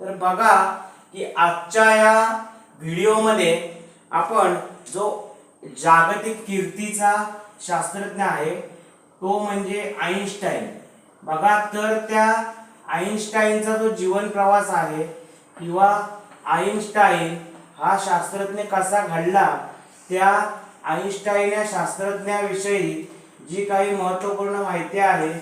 तर बघा की आजच्या या व्हिडिओमध्ये आपण जो जागतिक कीर्तीचा शास्त्रज्ञ आहे तो म्हणजे आईन्स्टाईन बघा तर त्या आईन्स्टाईनचा जो जीवन प्रवास आहे किंवा आईन्स्टाईन हा शास्त्रज्ञ कसा घडला त्या आईन्स्टाईन या शास्त्रज्ञाविषयी जी काही महत्त्वपूर्ण माहिती आहे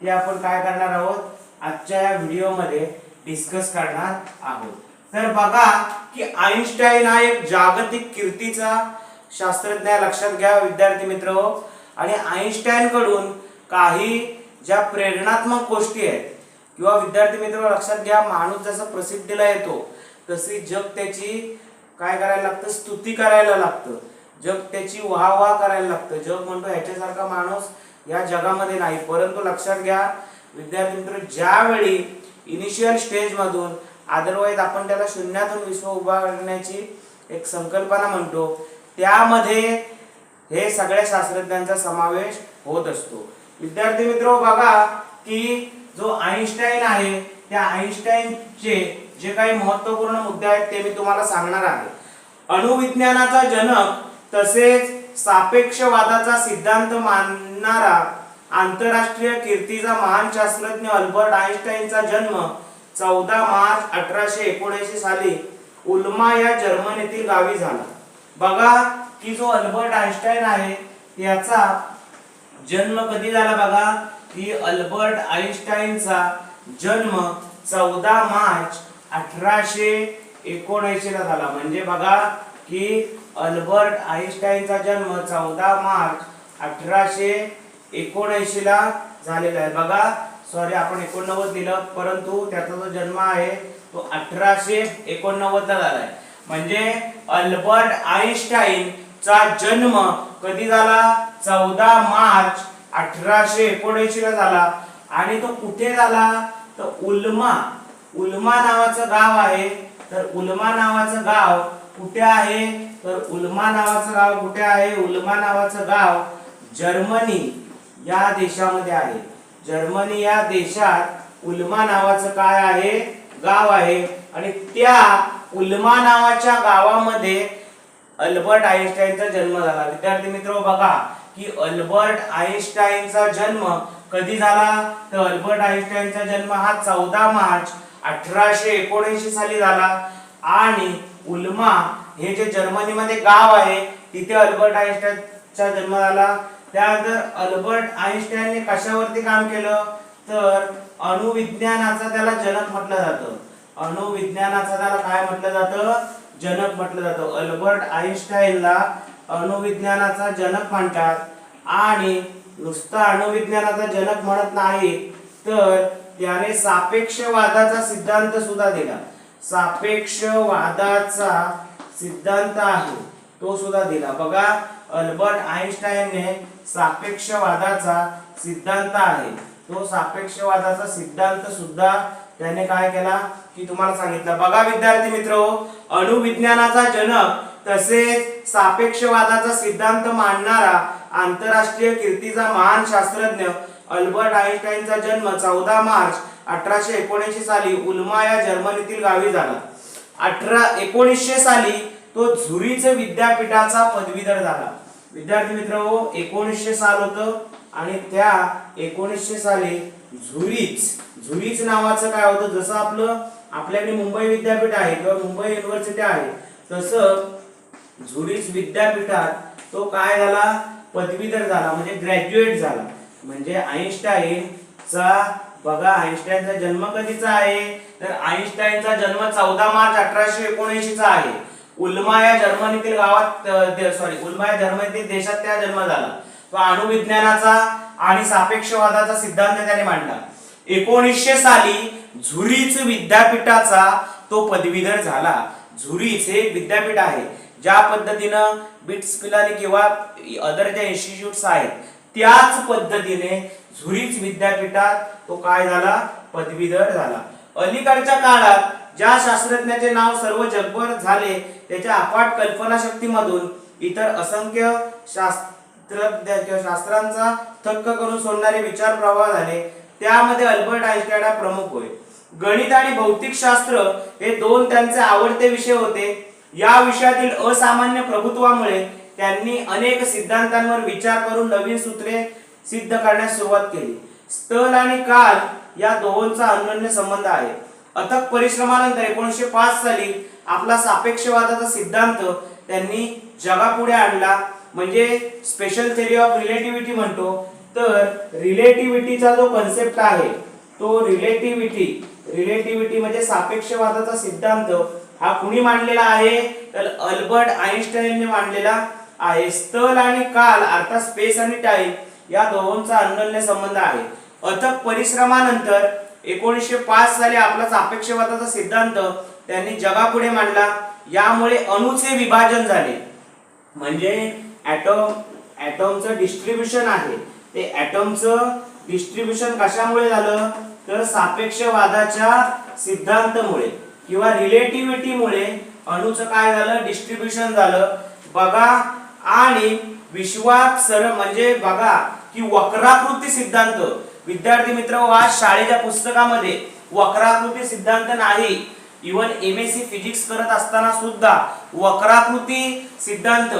ती आपण काय करणार आहोत आजच्या या व्हिडिओमध्ये डिस्कस करणार आहोत. तर बघा की आईन्स्टाईन हा एक जागतिक कीर्तीचा शास्त्रज्ञ लक्षात घ्या विद्यार्थी मित्र. आणि आईन्स्टाईन कडून काही ज्या प्रेरणात्मक गोष्टी आहेत किंवा विद्यार्थी मित्र लक्षात घ्या माणूस जसा प्रसिद्धीला येतो तशी जग त्याची काय करायला लागतं? स्तुती करायला लागतं. जग त्याची वाह वाह करायला लागतं. जग म्हणतो ह्याच्यासारखा माणूस या जगामध्ये नाही. परंतु लक्षात घ्या विद्यार्थी मित्र ज्यावेळी इनिशियल स्टेज मधून अदरवाईज आपण त्याला शून्यातून विश्व उभा करण्याची एक संकल्पना म्हणतो. त्यामध्ये हे सगळ्या शास्त्रज्ञांचा समावेश होत असतो. विद्यार्थी मित्र बघा की जो आईन्स्टाईन आहे त्या आईन्स्टाईनचे जे काही महत्त्वपूर्ण मुद्दे आहेत ते मी तुम्हाला सांगणार आहे. अणुविज्ञानाचा जनक तसेच सापेक्षवादाचा सिद्धांत मानणारा आंतरराष्ट्रीय कीर्तीचा महान शास्त्रज्ञ अल्बर्ट आईन्स्टाईनचा जन्म चौदा मार्च अठराशे एकोणऐंशी साली उल्मा या जर्मनीतील गावी झाला. बघा की जो अल्बर्ट आईन्स्टाईन आहे याचा जन्म कधी झाला बघा? की अल्बर्ट आईन्स्टाईनचा जन्म चौदा मार्च अठराशे एकोणऐंशी ला झाला. म्हणजे बघा की अल्बर्ट आईन्स्टाईनचा जन्म चौदा मार्च अठराशे एकोणऐंशी ला झालेला आहे. बघा सॉरी आपण एकोणनव्वद दिलं परंतु त्याचा जो जन्म आहे तो अठराशे एकोणनव्वद ला झालाय. म्हणजे अल्बर्ट आईन्स्टाईन चा जन्म कधी झाला? चौदा मार्च अठराशे एकोणऐंशी ला झाला. आणि तो कुठे झाला? तर उल्मा उल्मा नावाचं गाव आहे. तर उल्मा नावाचं गाव कुठे आहे? तर उल्मा नावाचं गाव कुठे आहे? उल्मा नावाचं गाव जर्मनी. या देशामध्ये आहे. जर्मनी या देशात उल्मा नावाचं काय आहे? गाव आहे. आणि त्या उल्मा नावाच्या गावामध्ये अल्बर्ट आईन्स्टाईनचा जन्म झाला. विद्यार्थी मित्र बघा की अल्बर्ट आईन्स्टाईनचा जन्म कधी झाला? तर अल्बर्ट आईन्स्टाईनचा जन्म हा चौदा मार्च अठराशे एकोणऐंशी साली झाला. आणि उल्मा हे जे जर्मनीमध्ये गाव आहे तिथे अल्बर्ट आईन्स्टाईनचा जन्म झाला. त्यानंतर अल्बर्ट आईन्स्टाईनने कशावरती काम केलं? तर अणुविज्ञानाचा त्याला जनक म्हटलं जातं. अणुविज्ञानाचा त्याला काय म्हटलं जातं? जनक म्हटलं जातं. अल्बर्ट आईन्स्टाईनला अणुविज्ञानाचा जनक म्हणतात. आणि नुसता अणुविज्ञानाचा जनक म्हणत नाही तर त्याने सापेक्षवादाचा सिद्धांत सुद्धा दिला. सापेक्षवादाचा सिद्धांत आहे तो सुद्धा दिला. बघा अल्बर्ट आईन्स्टाईनने सापेक्षवादाचा सिद्धांत आहे. तो सापेक्षवादाचा सिद्धांत सुद्धा त्याने काय केला? की तुम्हाला सांगितलं. बघा विद्यार्थी मित्र अणुविज्ञानाचा जनक तसेच सापेक्षवादाचा सिद्धांत मांडणारा आंतरराष्ट्रीय कीर्तीचा महान शास्त्रज्ञ अल्बर्ट आईन्स्टाईनचा जन्म चौदा मार्च अठराशे एकोणऐंशी साली उल्मा या जर्मनीतील गावी झाला. अठरा एकोणीसशे साली तो झुरीच विद्यापीठाचा पदवीधर झाला. विद्यार्थी मित्र एकोणीसशे साल होतं आणि त्या एकोणीसशे साली झुरीच झुरीच नावाचं काय होतं? जसं आपलं आपल्याकडे मुंबई विद्यापीठ आहे किंवा मुंबई युनिव्हर्सिटी आहे तसं झुरीच विद्यापीठात तो काय झाला? पदवीधर झाला म्हणजे ग्रॅज्युएट झाला. म्हणजे आईन्स्टाईनचा बघा आईन्स्टाईनचा जन्म कधीचा आहे? तर आईन्स्टाईनचा जन्म चौदा मार्च अठराशे एकोणऐंशी चा आहे. उल्मा या जर्मनीतील गावात सॉरी उल्मा या जर्मनीतील देशात त्या जन्म झाला. तो अणुविज्ञानाचा आणि सापेक्षवादाचा सिद्धांत त्याने मांडला. एकोणीसशे साली झुरीच विद्यापीठाचा तो पदवीधर झाला. झुरीच हे विद्यापीठ आहे. ज्या पद्धतीनं बिट्स पिलानी किंवा अदर ज्या इन्स्टिट्यूट्स आहेत त्याच पद्धतीने झुरीच विद्यापीठात तो काय झाला? पदवीधर झाला. अलीकडच्या काळात ज्या शास्त्रज्ञाचे नाव सर्व जगभर झाले त्याच्या अफाट कल्पनाशक्तीमधून इतर असंख्य शास्त्रज्ञ किंवा शास्त्रांचा थक्क करून सोडणारे विचार प्रवाह झाले. त्यामध्ये अल्बर्ट आईन्स्टाईन हा प्रमुख होय. गणित आणि भौतिकशास्त्र हे दोन त्यांचे आवडते विषय होते. या विषयातील असामान्य प्रभुत्वामुळे त्यांनी अनेक सिद्धांतांवर विचार करून नवीन सूत्रे सिद्ध करण्यास सुरुवात केली. स्थल आणि काल या दोहोंचा अनन्य संबंध आहे. अथक परिश्रमानंतर एकोणीसशे पाच साली आपला सापेक्षवादाचा सिद्धांत त्यांनी जगापुढे आणला. म्हणजे स्पेशल थेरी ऑफ रिलेटिव्हिटी म्हणतो. तर रिलेटिव्हिटीचा जो कन्सेप्ट आहे तो रिलेटिव्हिटी रिलेटिव्हिटी म्हणजे सापेक्षवादाचा सिद्धांत हा कुणी मांडलेला आहे? तर अल्बर्ट आईन्स्टाईनने मांडलेला आहे. स्थल आणि काल अर्थात स्पेस आणि टाइम या दोघांचा अनन्य संबंध आहे. अथक परिश्रमानंतर एकोणीसशे पाच साली आपला सापेक्षवादाचा सिद्धांत त्यांनी जगापुढे मांडला. यामुळे अणूचे विभाजन झाले. म्हणजे ऍटॉम ऍटॉमचं डिस्ट्रीब्युशन आहे. ते ऍटॉमचं डिस्ट्रीब्युशन कशामुळे झालं? तर सापेक्षवादाच्या सिद्धांतामुळे किंवा रिलेटिव्हिटीमुळे अणूचं काय झालं? डिस्ट्रीब्युशन झालं. बघा आणि विश्वात सर म्हणजे बघा की वक्राकृती सिद्धांत. विद्यार्थी मित्र आज शाळेच्या पुस्तकामध्ये वक्राकृती सिद्धांत नाही. Even M S C physics करत असताना सुद्धा वक्राकृती सिद्धांत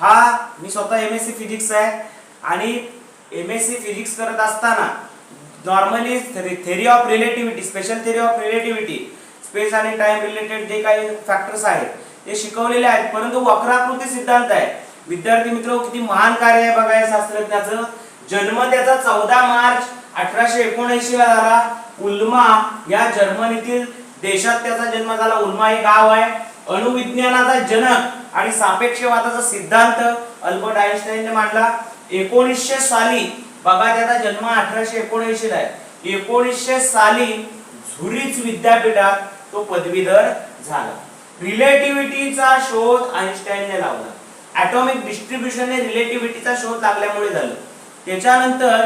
हा मी स्वतः एम एस सी फिजिक्स आहे. आणि एम एस सी फिजिक्स करत असताना normally theory of relativity special theory of relativity space आणि टाइम रिलेटेड जे काही फॅक्टर्स आहेत ते शिकवलेले आहेत. परंतु वक्राकृती सिद्धांत आहे. विद्यार्थी मित्र किती महान कार्य आहे बघा या शास्त्रज्ञाचं. जन्म त्याचा चौदा मार्च अठराशे एकोणऐंशी ला झाला. उल्मा या जर्मनीतील देशात त्याचा जन्म झाला. उल्मा हे गाव आहे. अणुविज्ञानाचा जनक आणि सापेक्षवादाचा सिद्धांत अल्बर्ट आईन्स्टाईनने मांडला. एकोणीसशे साली बघा त्याचा जन्म अठराशे एकोणऐंशी ला आहे. एकोणीसशे साली झुरीच विद्यापीठात तो पदवीधर झाला. रिलेटिव्हिटीचा शोध आईन्स्टाईनने लावला. ऍटॉमिक डिस्ट्रीब्युशनने रिलेटिव्हिटीचा शोध लागल्यामुळे झालं. त्याच्यानंतर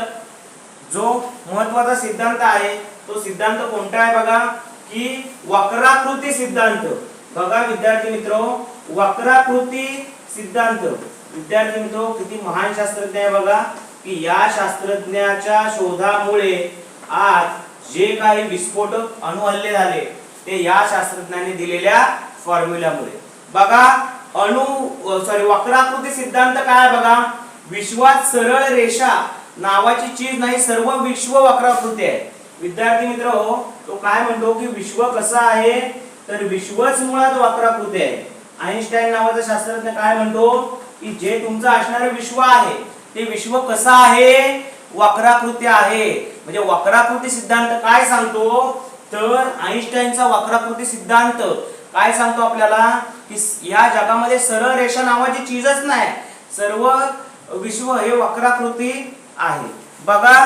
जो महत्त्वाचा सिद्धांत आहे तो सिद्धांत कोणता आहे बघा? की वक्राकृती सिद्धांत. बघा विद्यार्थी मित्र वक्राकृती सिद्धांत. विद्यार्थी मित्र किती महान शास्त्रज्ञ आहे बघा की या शास्त्रज्ञाच्या शोधामुळे आज जे काही विस्फोटक अणुहल्ले झाले ते या शास्त्रज्ञांनी दिलेल्या फॉर्म्युल्यामुळे बघा अणु सॉरी वक्राकृती सिद्धांत काय बघा? विश्वात सरळ रेषा नावाची चीज नाही सर्व विश्व वक्राकृती आहे. विद्यार्थी मित्र हो तो काय म्हणतो की विश्व कसं आहे तर विश्वच मुळात वक्राकृती आहे. आईन्स्टाईन नावाचा शास्त्रज्ञ काय म्हणतो की जे तुमचं असणारं विश्व आहे ते विश्व कसं आहे वक्राकृती आहे. म्हणजे वक्राकृती सिद्धांत काय सांगतो? तर आईन्स्टाईनचा वक्राकृती सिद्धांत काय सांगतो आपल्याला? की या जगामध्ये सरळ रेषा नावाची चीजच नाही. सर्व विश्व हे वक्राकृती आहे. बघा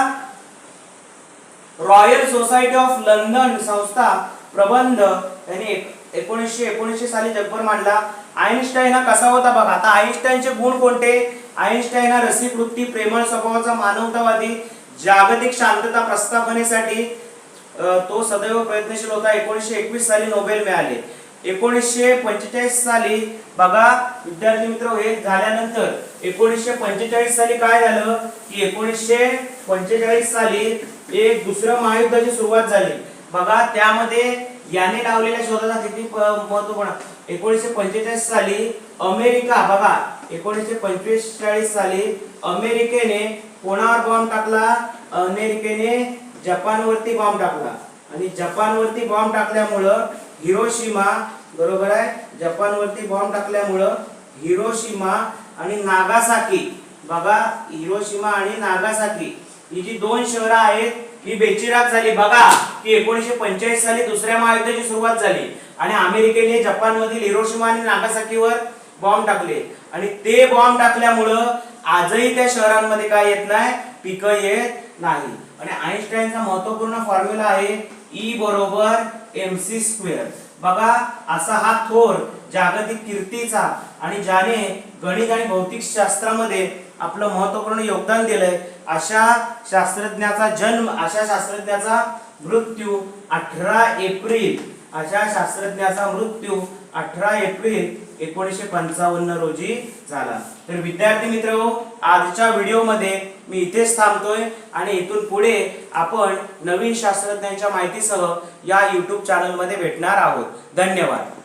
रॉयल सोसायटी ऑफ लंडन संस्था प्रबंध यांनी एकोणीसशे एकोणीसशे साली जगभर मांडला. आईन्स्टाईन हा कसा होता बघा. आता आईन्स्टाईनचे गुण कोणते? आईन्स्टाईन हा रसिक वृत्ती प्रेमळ स्वभावाचा मानवतावादी जागतिक शांतता प्रस्थापनेसाठी तो सदैव प्रयत्नशील होता. एकोणीसशे एकवीस साली नोबेल मिळाले. एकोणीसशे पंचेचाळीस साली बघा विद्यार्थी मित्र हे झाल्यानंतर एकोणीसशे पंचेचाळीस साली काय झालं? की एकोणीसशे पंचेचाळीस साली एक दुसरं महायुद्धाची सुरुवात झाली. बघा त्यामध्ये याने लावलेल्या शोधाचा किती महत्त्वपूर्ण एकोणीसशे पंचेचाळीस साली अमेरिका बघा एकोणीसशे पंचेचाळीस साली अमेरिकेने कोणावर बॉम्ब टाकला? अमेरिकेने जपानवरती बॉम्ब टाकला. आणि जपानवरती बॉम्ब टाकल्यामुळं हिरोशिमा बरोबर आहे? जपानवरती बॉम्ब टाकल्यामुळं हिरोशिमा आणि नागासाकी. बघा हिरोशिमा आणि नागासाकी. ही जी दोन शहरं आहेत ही बेचिराग झाली. बघा की एकोणीशे पंचेचाळीस साली दुसऱ्या महायुद्धाची सुरुवात झाली. आणि अमेरिकेने जपानमधील हिरोशिमा आणि नागासाकीवर बॉम्ब टाकले. आणि ते बॉम्ब टाकल्यामुळं आजही त्या शहरांमध्ये काय येत नाही? पिकं येत नाही. आणि आईन्स्टाईनचा महत्त्वपूर्ण फॉर्म्युला आहे ई बरोबर एम सी स्क्वेअर बघा असा हा थोर जागतिक कीर्तीचा आणि ज्याने गणित आणि भौतिक शास्त्रामध्ये आपलं महत्त्वपूर्ण योगदान दिलंय अशा शास्त्रज्ञाचा जन्म अशा शास्त्रज्ञाचा मृत्यू अठरा एप्रिल अशा शास्त्रज्ञाचा मृत्यू अठरा एप्रिल एकोणीसशे पंचावन्न रोजी झाला. तर विद्यार्थी मित्र आजच्या व्हिडिओमध्ये मी इथेच थांबतोय आणि इथून पुढे आपण नवीन शास्त्रज्ञांच्या माहितीसह या यूट्यूब चॅनलमध्ये भेटणार आहोत. धन्यवाद.